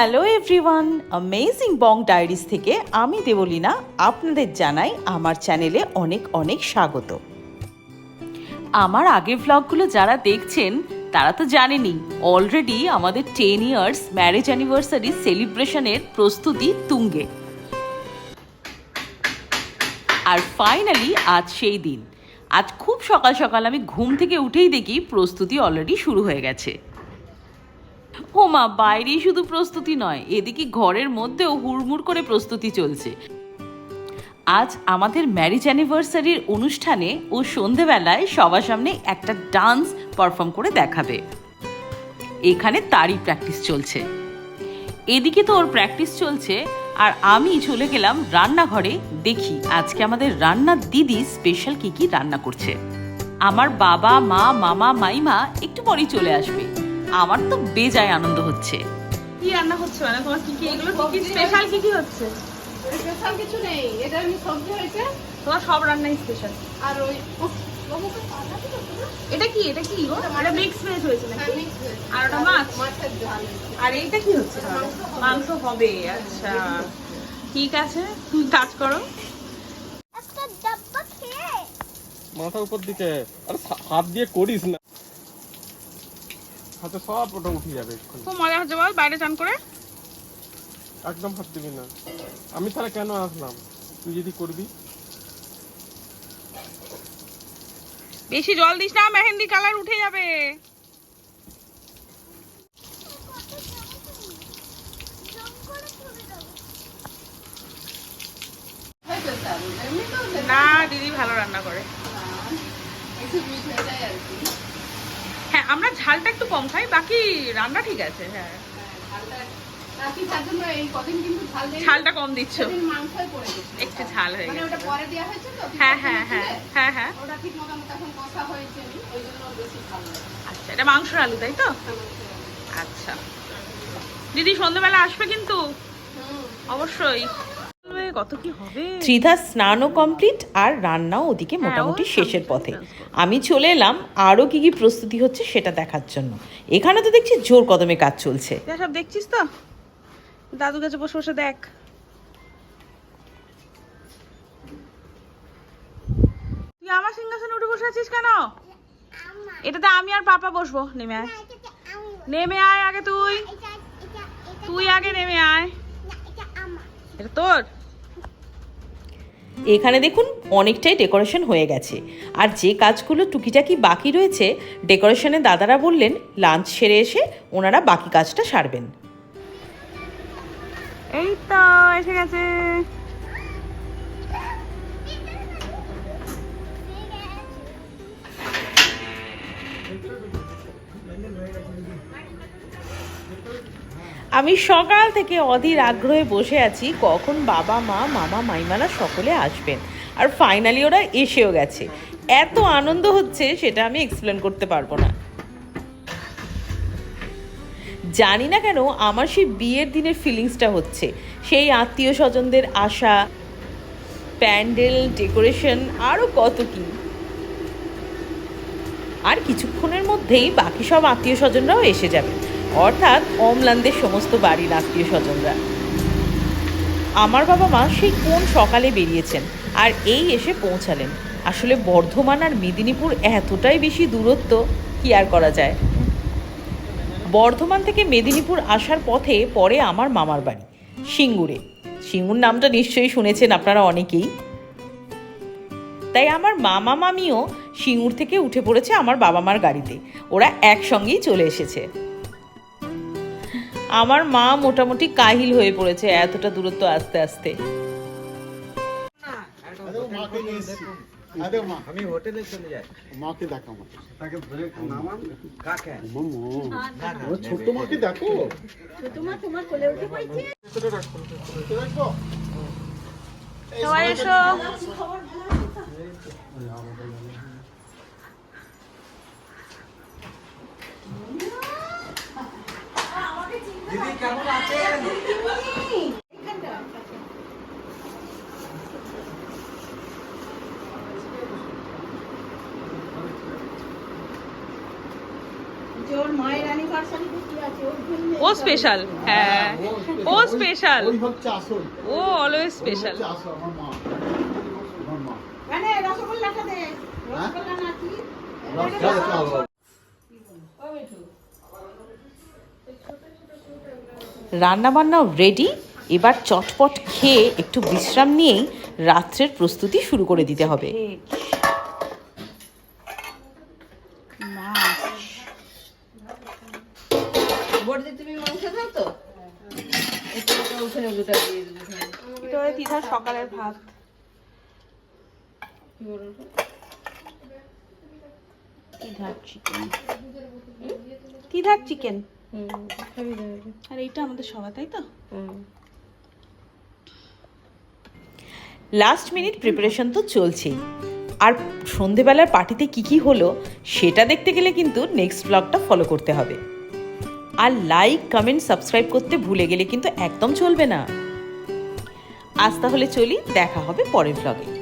Hello everyone amazing Bong diaries থেকে আমি দেবলীনা আপনাদের জানাই আমার চ্যানেলে অনেক অনেক স্বাগত। আমার আগের ভ্লগগুলো যারা দেখছেন, তারা তো জানেনি অলরেডি আমাদের টেন ইয়ার্স ম্যারেজ অ্যানিভার্সারি সেলিব্রেশনের প্রস্তুতি তুঙ্গে। আর ফাইনালি আজ সেই দিন। আজ খুব সকাল সকাল আমি ঘুম থেকে উঠেই দেখি প্রস্তুতি অলরেডি শুরু হয়ে গেছে। ও মা, বাইরেই শুধু প্রস্তুতি নয়, এদিকে ঘরের মধ্যেও হুড়মুড় করে প্রস্তুতি চলছে। আজ আমাদের ম্যারিজ অ্যানিভার্সারির অনুষ্ঠানে ও সন্ধেবেলায় সবার সামনে একটা ডান্স পারফর্ম করে দেখাবে। এখানে তারই প্র্যাকটিস চলছে। এদিকে তো ওর প্র্যাকটিস চলছে, আর আমি চলে গেলাম রান্নাঘরে দেখি আজকে আমাদের রান্নার দিদি স্পেশাল কি কি রান্না করছে। আমার বাবা, মা, মামা, মাইমা একটু পরেই চলে আসবে। আমার তো বেজায় আনন্দ হচ্ছে। কি রান্না করছ মানে? তোমার কি কি? এগুলো কি কি? স্পেশাল কি কি হচ্ছে? স্পেশাল কিছু নেই। এটা এমনি সবজি হয়েছে। তোমার সব রান্নাই স্পেশাল আর ওই? এটা কি? এটা কি? গো এটা মিক্স ভেজ হয়েছে নাকি? হ্যাঁ। আর ওটা মাছ? মাছের আর এইটা কি হচ্ছে? মাংস হবে। আচ্ছা। ঠিক আছে তুমি কাজ করো। মাথা উপর দিকে। আরে হাত দিয়ে করিস না। হাতে সব ওটা উঠে যাবে। খুব মজা হচ্ছে বল বাইরে চান করে? একদম হাত দিবি না। আমি তাহলে কেন আসলাম? তুই যদি করবি। বেশি জল দিস না মেহেন্দি কালার উঠে যাবে। না দিদি ভালো রান্না করে একটু মিট হয়ে যায় আর কি। হ্যাঁ আমরা ঝালটা একটু কম খাই বাকি রান্না ঠিক আছে হ্যাঁ। হ্যাঁ, ঝালটা কম দিচ্ছ। একটু ঝাল হয়ে মানে গেছে। হ্যাঁ হ্যাঁ হ্যাঁ হ্যাঁ হ্যাঁ। আচ্ছা এটা মাংসর আলু তাই তো? আচ্ছা। দিদি সন্ধ্যেবেলা আসবে কিন্তু? অবশ্যই। কত কি হবে? ত্রিধার স্নানও কমপ্লিট আর রান্নাও ওদিকে হ্যাঁ, মোটামুটি শেষের পথে। আমি চলে এলাম আরও কি কি প্রস্তুতি হচ্ছে সেটা দেখার জন্য। এখানে তো দেখছি জোর কদমে কাজ চলছে। সব দেখছিস তো? দাদু কাছে বসে বসে দেখ। তুই আমার সিংহাসনে উঠে বসে আছিস কেন? এটাতে আমি আর পাপা বসবো। নেমে আয়। নেমে আয় আগে তুই। তুই আগে নেমে আয়। এটা তোর? এখানে দেখুন অনেকটাই ডেকোরেশন হয়ে গেছে। আর যে কাজগুলো টুকিটাকি বাকি রয়েছে ডেকোরেশনের দাদারা বললেন, লাঞ্চ সেরে এসে ওনারা বাকি কাজটা সারবেন। এই তো, এসে গেছে। আমি সকাল থেকে অধীর আগ্রহে বসে আছি, কখন বাবা, মা, মামা, মাইমারা সকলে আসবেন। আর ফাইনালি ওরা এসেও গেছে। এত আনন্দ হচ্ছে, সেটা আমি এক্সপ্লেন করতে পারব না। জানি না কেন, আমার সেই বিয়ের দিনের ফিলিংসটা হচ্ছে। সেই আত্মীয় স্বজনদের আশা, প্যান্ডেল, ডেকোরেশন আরও কত কি। আর কিছুক্ষণের মধ্যেই বাকি সব আত্মীয় স্বজনরাও এসে যাবে। অর্থাৎ অমলানদের সমস্ত বাড়ির আত্মীয় স্বজনরা আমার বাবা মা সেই কোন সকালে বেরিয়েছেন আর এই এসে পৌঁছালেন। আসলে বর্ধমান আর মেদিনীপুর এতটাই বেশি দূরত্ব কি আর করা যায়? বর্ধমান থেকে মেদিনীপুর আসার পথে পরে আমার মামার বাড়ি, সিঙ্গুরে। সিঙ্গুর নামটা নিশ্চয়ই শুনেছেন আপনারা অনেকেই। তাই আমার মামা মামিও সিঙ্গুর থেকে উঠে পড়েছে আমার বাবা মার গাড়িতে। ওরা একসঙ্গেই চলে এসেছে। আমার মা মোটামুটি কাহিল হয়ে পড়েছে এতটা দূরত্ব আস্তে আস্তে। আরে মা। আমি হোটেলে চলে যাই। মাকে দেখো তাকে নামান কাকে ও ছোট মাকে দেখো। দেখো সবাই এসো ওর ও স্পেশাল হ্যাঁ ও স্পেশাল ওই হচ্ছে আসল ও অলওয়েজ স্পেশাল হচ্ছে আসল আমার মা আমার মা হ্যাঁ? রসগোল্লা রান্নাবান্নাও রেডি এবার চটপট খেয়ে একটু বিশ্রাম নিয়েই রাত্রের প্রস্তুতি শুরু করে দিতে হবে। সকালের ভাত চিকেন চিকেন? আর এইটা আমাদের সবার তাই তো? লাস্ট মিনিট প্রিপারেশন তো চলছেই। আর সন্ধেবেলার পার্টিতে কি কি হলো সেটা দেখতে গেলে কিন্তু নেক্সট ব্লগটা ফলো করতে হবে। আর লাইক কমেন্ট সাবস্ক্রাইব করতে ভুলে গেলে কিন্তু একদম চলবে না। আজ তাহলে চলি দেখা হবে পরের ব্লগে